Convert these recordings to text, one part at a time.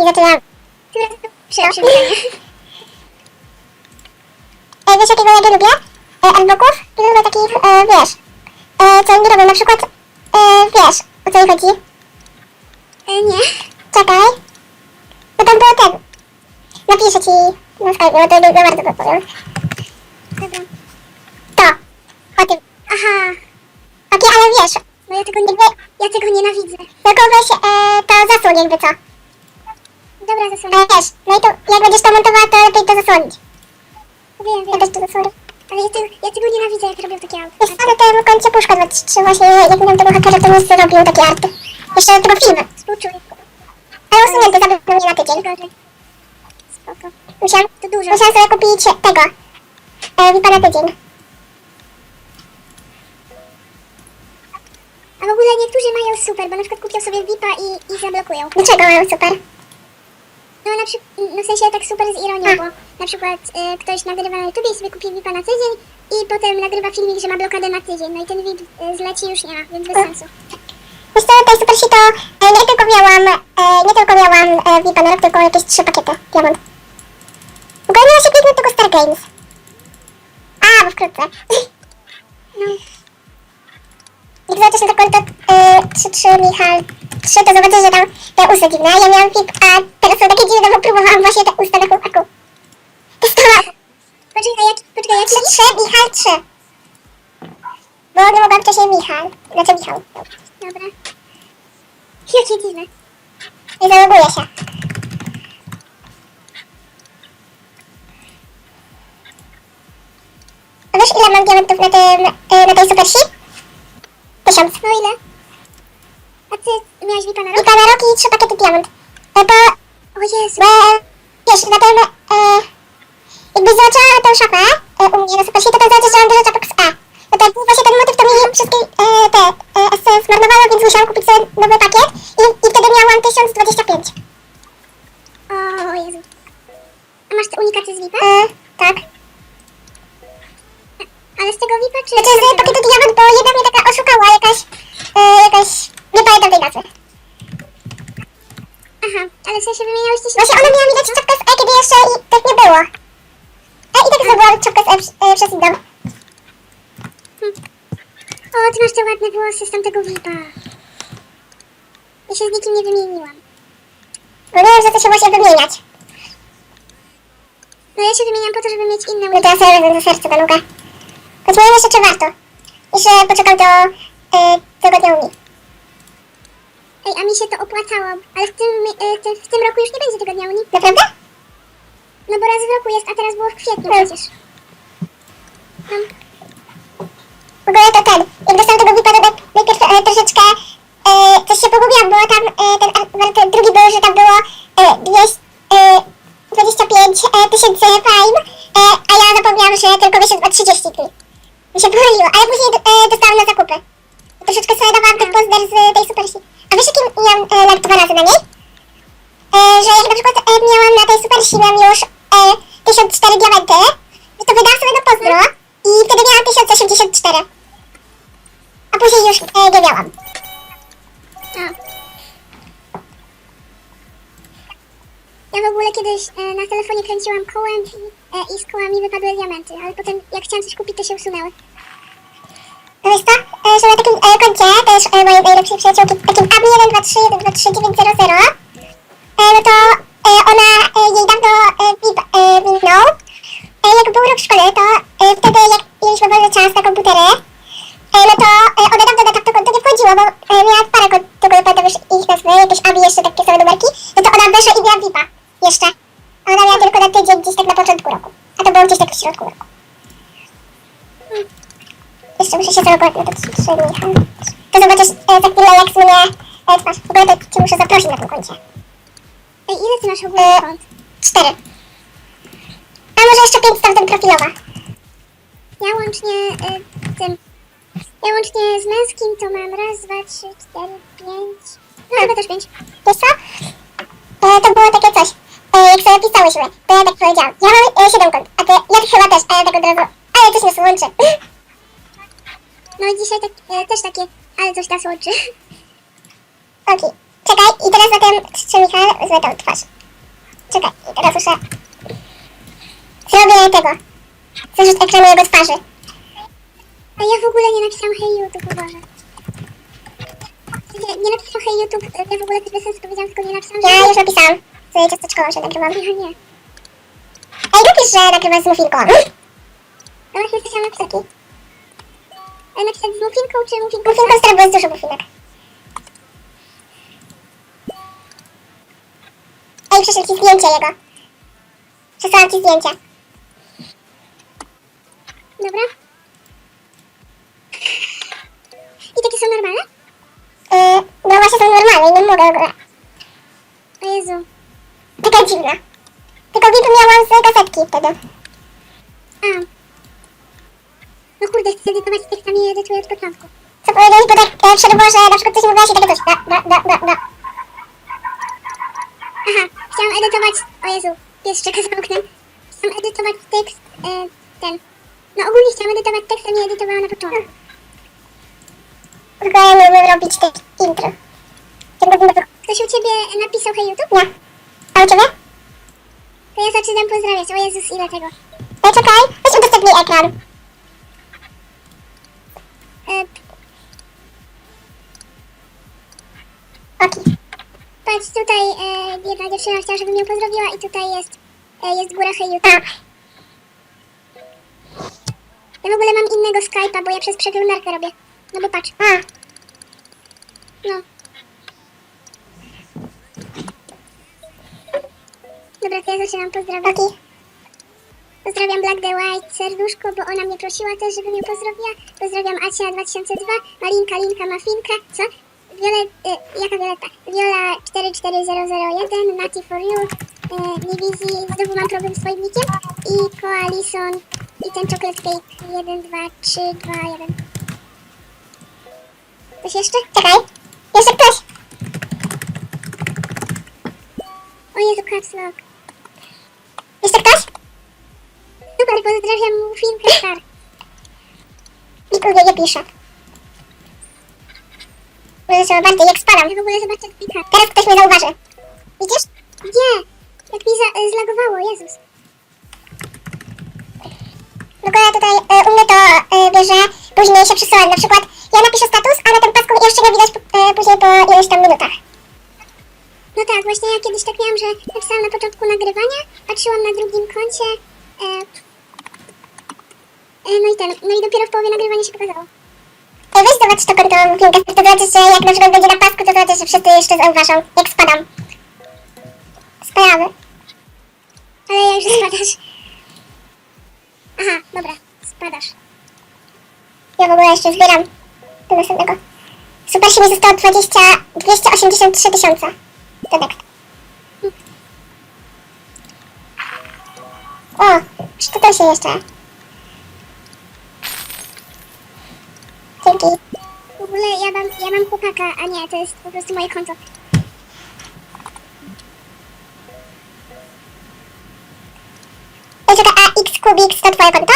chłopaki zaczynam. E, wiesz jakiego ja nie lubię? E, adwoków? Nie lubię takich, e, wiesz, e, co oni robią, na przykład, e, wiesz, o co mi chodzi? E, nie. Czekaj. No tam było ten. Napiszę ci na Skype, bo to nie za bardzo powiem. Dobra. To. O tym. Aha. Okej, ale wiesz, No ja tego nie... Ja tego nienawidzę. tylko weź e, to zasłoń jakby co. Dobra, zasłonię. Ale wiesz, no i to, jak będziesz to montowała, to lepiej to zasłonić. Wiem, Ja wiem. też to zasłonię. Ale ja tego, ja tego nienawidzę, jak robią takie auta. Wiesz co, na tym końcu puszka 23 właśnie, jak miałem tego hakera, to nie zrobił takie arty. Jeszcze do tego filmy. Współczuję. Ale usunięty, zabił mnie na tydzień. Spoko. Musiałam, To dużo. musiałam sobie kupić tego. E, VIPa na tydzień. A w ogóle niektórzy mają super, bo na przykład kupią sobie VIPa i, i zablokują. Dlaczego mają super? No na przykład, no w sensie tak super z ironią, bo na przykład e, ktoś nagrywa na YouTube i sobie kupi VIPa na tydzień i potem nagrywa filmik, że ma blokadę na tydzień, no i ten VIP e, zleci już nie ma, więc bez sensu. Wiesz co, tej super to e, nie tylko miałam, e, nie tylko miałam e, VIPa na rok, tylko jakieś trzy pakiety diamant. W ogóle miała się kliknąć tego Star Games. A, bo wkrótce. No, Jak zobaczysz na to konto e, 3-3 Michal 3, to zobaczysz, że tam te usta dziwne. Ja miałam VIP, a teraz są takie dziwne, bo próbowałam właśnie te usta na chłopaku. Testowałam. poczekaj, jak, poczekaj, jak 3-3, Michal 3. Bo nie mogłam wcześniej Michal. Znaczy Michał. Dobra. Jakie dziwne. Nie zaloguję się. A wiesz ile mam diamentów na tym, e, na tej super sheet? Tysiąc. No ile? A ty miałeś VIPa na I rok? na rok i trzy pakiety diament. E, to, O Jezu. bo, wiesz, na tym, e, jakbyś zobaczyła tą szafę e, u mnie na super sheet, to tam zobaczysz, że mam dużo czapek z E. No to jakby właśnie ten motyw to mi wszystkie e, te e, SC zmarnowało, więc musiałam kupić sobie nowy pakiet i, i wtedy miałam 1025. O Jezu. A masz te unikaty z VIPa? E, tak. Ale z tego VIPa czy... Znaczy z pakietu diament, bo jedna mnie taka oszukała, e, jakaś, nie pamiętam tej nazwy. Aha, ale w sensie wymieniałyście się... Właśnie ona miała mi dać czapkę z E, kiedy jeszcze i tak nie było. E, i tak zrobiłam czapkę z E, przy- e przez inną. O, ty masz te ładne włosy z tamtego VIPa. Ja się z nikim nie wymieniłam. Bo nie wiem, że to się właśnie wymieniać. No ja się wymieniam po to, żeby mieć inne No to ja sobie wezmę za serce nogę. Choć wiem jeszcze, warto. Jeszcze poczekam do e, tygodnia Unii. Ej, a mi się to opłacało. Ale w tym, e, tym, w tym roku już nie będzie tygodnia Unii. Naprawdę? No bo raz w roku jest, a teraz było w kwietniu No. przecież. No, W ogóle to ten, jak dostałam tego VIPa, to tak najpierw e, troszeczkę e, coś się pogubiłam, bo tam e, ten, a- ten drugi był, że tam było e, 200, e, 25 e, tysięcy fajn, e, a ja zapomniałam, że tylko miesiąc ma 30 dni. Mi się pomyliło, ale później e, dostałam na zakupy. Troszeczkę sobie dawałam tych pozdar z tej supersi. A wiesz, jakim miałam e, lag dwa razy na niej? E, że jak na przykład e, miałam na tej supersi, miałam już e, 1004 diamenty, to wydałam sobie na pozdro i wtedy miałam 1084. A później już e, nie miałam. a. Ja w ogóle kiedyś e, na telefonie kręciłam kołem i, e, i z kołami wypadły diamenty, ale potem jak chciałam coś kupić, to się usunęły. No jest to, e, na takim e, koncie też e, mojej najlepszej przyjaciółki, takim AB123-123-900, e, no to e, ona, e, jej dawno e, VIP e. E, jak był rok szkole, to e, wtedy jak mieliśmy wolny czas na komputery, e, no to e, ona dawno na to konto nie wchodziła, bo e, miała parę kont, tylko nie pamiętam już ich nazwy, jakieś AB jeszcze takie same numerki, no to ona weszła i miała VIPa jeszcze. Ona miała tylko na tydzień gdzieś tak na początku roku. A to było gdzieś tak w środku roku. Jeszcze muszę się zalogować na to trzy Michał. To zobaczysz e, za chwilę jak słynie e, twarz. W ogóle to cię muszę zaprosić na tym koncie. Ej, ile ty masz w ogóle E, kont? Cztery. A może jeszcze pięć tamten profilowa. Ja łącznie e, tym... Ja łącznie z męskim to mam raz, dwa, trzy, cztery, pięć... No chyba też pięć. Wiesz co? E, to było takie coś. E, jak sobie pisałyśmy, to ja tak powiedziałam. Ja mam e, siedem kont, a ty, ja chyba też, a ja tak od razu. Ale coś nas łączy. No i dzisiaj tak, e, też takie, ale coś nas łączy. Okej. Czekaj, i teraz zatem, czy Michał, złe tą twarz. Czekaj, i teraz muszę... Zrobię tego. Zarzut ekranu jego twarzy. A ja w ogóle nie napisałam hej YouTube, uważa. Nie, nie napisałam hej YouTube, ja w ogóle też bez sensu powiedziałam, tylko nie napisałam Ja już napisałam. Swoje ciasteczkowo się nagrywam. Ja nie. Ej, napisz, że nagrywasz z Mufinką. No właśnie chciałam napisać. Napisać z mufinką czy mufinką? Mufinką stara, bo jest dużo mufinek. Ej, przyszło ci zdjęcie jego. Przesłałam ci zdjęcie. Dobra. I takie są normalne? Yy, no właśnie są normalne i nie mogę w ogóle. O Jezu. Taka dziwna. Tylko VIP miałam z gazetki wtedy. A. No kurde, chcę edytować tekstami i edytuję od początku. Co powiedziałeś, bo tak e, wszedł, że na przykład ktoś mówiła się takie coś. Da, da, da, da, da. Aha, chciałam edytować... O Jezu, pies czeka za oknem. Chciałam edytować tekst, e, ten... No ogólnie chciałam edytować tekst, a nie edytowałam na początku. W ogóle nie umiem robić tych intro. Tego. Ktoś u Ciebie napisał hej YouTube? Nie. A u ciebie? To ja zaczynam pozdrawiać. O Jezus, ile tego. Ej, czekaj. Weź udostępnij ekran. Oki. patrz, tutaj e, jedna dziewczyna chciała, żebym ją pozdrowiła i tutaj jest, e, jest góra hej YouTube. A. Ja w ogóle mam innego Skype'a, bo ja przez przeglądarkę robię. No bo patrz, A. no. Dobra, to ja zaczynam pozdrawiać. Oki. Pozdrawiam Black the White, serduszko, bo ona mnie prosiła też, żebym ją pozdrowiła. Pozdrawiam Acia 2002, Malinka, Linka, Mafinka, co? Violet, y, jaka Violeta? Viola 44001, Nati for you, y, Nivizi, znowu mam problem z swoim nickiem i Coalison i ten chocolate cake 1, 2, 3, 2, 1. Coś jeszcze? Czekaj. Jeszcze ktoś. O Jezu, caps lock. Pozdrawiam Mufinkę Star. Mnie nie pisze. Może trzeba bardziej, jak spadam. Ja w ogóle zobaczę klika. Teraz ktoś mnie zauważy. Widzisz? Gdzie? Jak mi za, y, zlagowało, Jezus. W ogóle tutaj e, u mnie to e, bierze później się przesyła. Na przykład ja napiszę status, a na tym pasku jeszcze go widać e, później po iluś tam minutach. No tak, właśnie ja kiedyś tak miałam, że napisałam na początku nagrywania, patrzyłam na drugim koncie, e, no i ten, no i dopiero w połowie nagrywania się pokazało. Ej, weź zobacz to konto Mufinka. To zobaczysz, że jak na przykład będzie na pasku, to zobaczysz, że wszyscy jeszcze zauważą, jak spadam. Spadamy. Ale ja już spadasz. Aha, dobra, spadasz. Ja w ogóle jeszcze zbieram do następnego. Super się mi zostało 20, 283 tysiące. Tadek. O, czy to się jeszcze? Dzięki. W ogóle ja mam, ja mam chłopaka, a nie, to jest po prostu moje konto. Ej, czekaj, a X Kubik to twoje konto?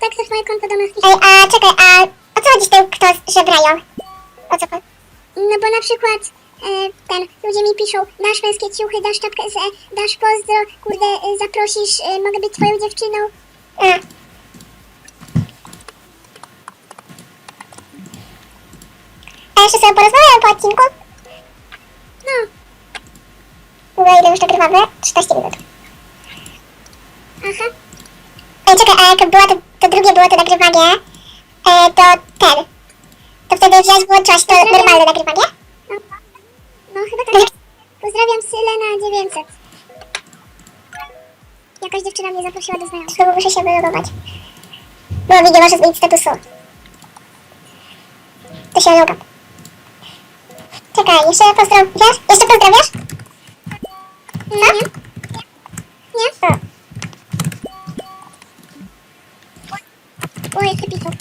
Tak, to jest moje konto domestyczne. Ej, a czekaj, a o co chodzi z tym, kto żebrają? O co chodzi? No bo na przykład e, ten, ludzie mi piszą, dasz męskie ciuchy, dasz czapkę z, e, dasz pozdro, kurde, e, zaprosisz, e, mogę być twoją dziewczyną. A. A jeszcze sobie porozmawiamy po odcinku? No, ogóle ile już nagrywamy? 13 minut. aha, Ej, czekaj, a jak było to, to drugie było to nagrywanie, e, to ten. To wtedy wziąłeś, włączyłaś to normalne nagrywanie? no, no chyba tak. Pozdrawiam Sylena 900. Jakaś dziewczyna mnie zaprosiła do znajomych. Znowu muszę się wylogować. No, nie może zmienić statusu. To się logam. Czekaj, jeszcze pozdrawiasz? Jeszcze pozdrawiasz? Nie? Nie? Nie? O. O, jak pisał.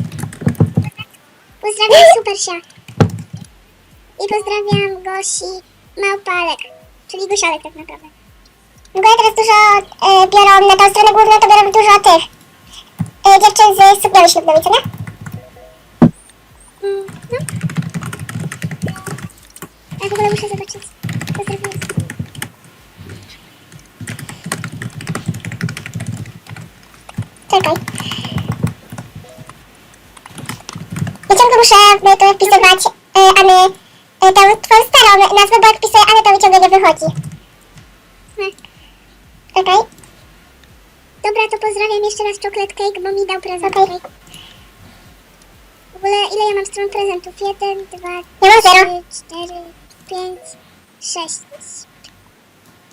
Pozdrawiam Supersia. I pozdrawiam Gosi Małpalek. Czyli Gosialek tak naprawdę. W ogóle teraz dużo e, biorą na tą stronę główną, to biorą dużo tych e, dziewczyn z sukniami ślubnymi, co nie? Mm, no. A w ogóle muszę zobaczyć. Co zrobiłeś? Czekaj. Ja ciągle muszę e, to wpisywać e, Any, e, tą twoją starą nazwę, bo jak wpisuję Any, to mi ciągle nie wychodzi. Tak. Czekaj. Dobra, to pozdrawiam jeszcze raz Chocolate Cake, bo mi dał prezent. Okej. Okay. W ogóle ile ja mam stron prezentów? Jeden, dwa, Ja trzy, cztery, pięć, sześć.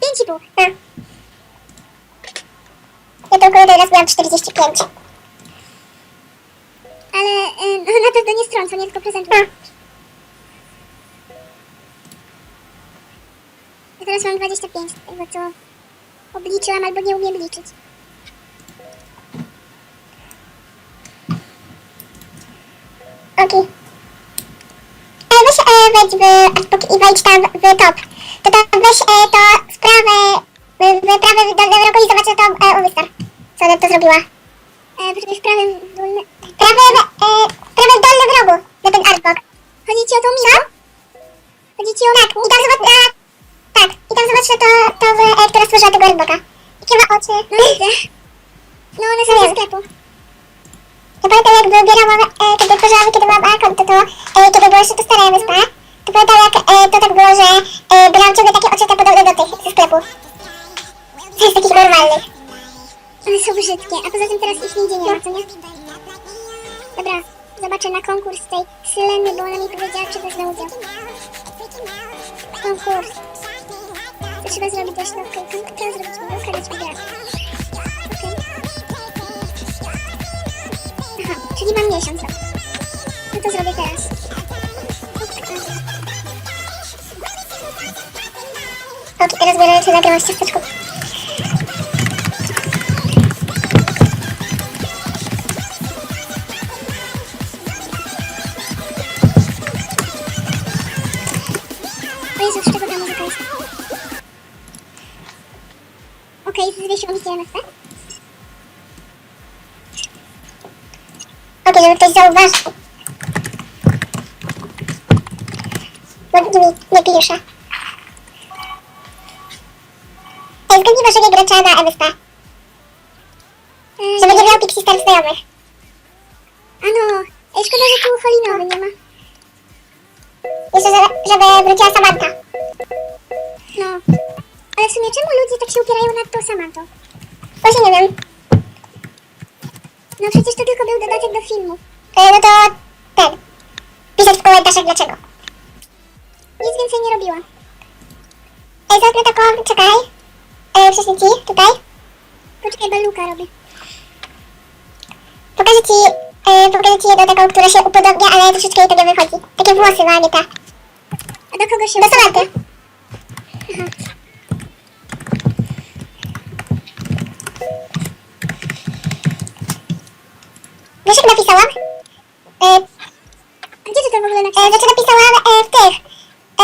Pięć i pół. A. Ja tylko teraz miałam 45. Ale y, no, na pewno nie stron, co nie tylko prezentów. A. Ja teraz mam 25, tego co obliczyłam albo nie umiem liczyć. Okej. E, wejdź w Adbook i wejdź tam w top. To tam weź e, to sprawę w, w prawy w dolnym rogu i zobacz tą e, Uwystar. Co ona to zrobiła. E, w prawym dolnym... E, w dolnym rogu na ten Artbook. Chodzi ci o tą mikę? Chodzi ci o Tak, i tam zobacz na... Tak, i tam zobacz to, to e, która stworzyła tego Artbooka. Jakie ma oczy. No widzę. No one są ze sklepu. Ja pamiętam jak wybierałam, e, kiedy tworzyłam, kiedy byłam na konto, to e, kiedy było jeszcze to stara wyspa, pamiętam jak e, to tak było, że e, brałam ciągle takie oczy te podobne do tych ze sklepu. To jest takich normalnych. One są brzydkie, a poza tym teraz ich nigdzie nie ma, co nie? Dobra, zobaczę na konkurs tej Syleny, bo ona mi powiedziała, czy wezmę udział. Konkurs. To trzeba zrobić też, no okej, okay. teraz zrobić koniec wygrać. Okej. Aha, czyli mam miesiąc. No to zrobię teraz. Ok, teraz biorę czy nagrałam z ciasteczką. O Jezu, z czego ta muzyka jest? Okej, zwiesiło mi się MFP. Ok, żeby ktoś zauważył. Bo mi nie pisze. Ej, zgadnij waszego gracza na MSP. Eee, Żeby nie miał Pixie Star znajomych. Ano, ej, szkoda, że tu Holinowy nie ma. Jeszcze, żeby, żeby wróciła Samantha. No. Ale w sumie czemu ludzie tak się upierają nad tą Samantą? Właśnie nie wiem. No przecież to tylko był dodatek do filmu. E, no to ten. Pisać w komentarzach dlaczego. Nic więcej nie robiła. Ej, zamknę taką, czekaj. E, prześlij ci, tutaj. Poczekaj, Beluka robi. Pokażę ci, e, pokażę ci jedną taką, która się upodobnia, ale troszeczkę jej to nie wychodzi. Takie włosy ma, nie te. A do kogo się Do Samanty. Aha. Wiesz jak napisałam? E, A gdzie ty to w ogóle e, napisałeś? znaczy napisałam e, w tych,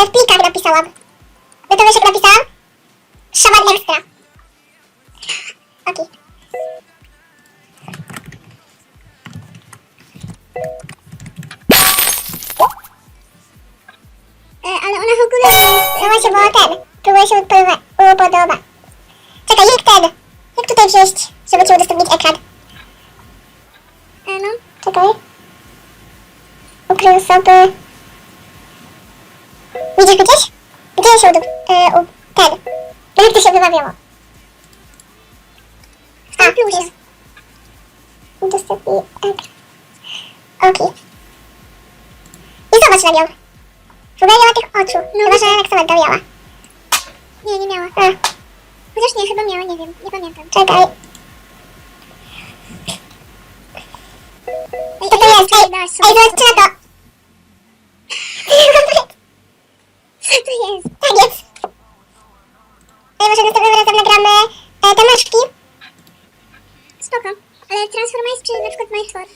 e, w plikach napisałam. No to wiesz jak napisałam? Ten, próbuję się upodoba. upodoba. Czekaj, jak ten? Jak tutaj wziąć, żeby ci udostępnić ekran? E, no. Czekaj. Ukrył sobie. Widzisz gdzieś? Gdzie się udostępnił? E, u, ten. No jak to się wymawiało? Tym plusie. Udostępnij ekran. Okej. I zobacz na nią. Ogóle nie ma tych oczu. No. Chyba, że jak Samantha miała. Nie, nie miała. A, Chociaż nie, chyba miała, nie wiem. Nie pamiętam. czekaj. Ej, to ej, jest? Ej, ej, sobie. zobaczcie na to. Co to jest? Tak jest. Ej, może następnym razem nagramy e, te myszki. Spoko. Ale Transformice czy na przykład My Force?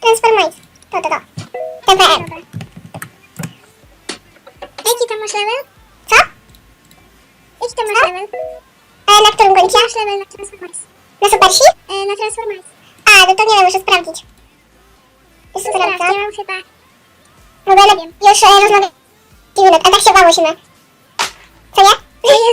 Transformice. To, to, to. TPM. Jaki tam masz level? Jaki tam masz level? E, na którym końcu? masz level na Transformice? Na Supersi? E, na Transformice. A, no to nie wiem, muszę sprawdzić. Już To sprawdzę. ja mam chyba... W ogóle już e, rozmawiam minut, a tak się bałyśmy. Co nie?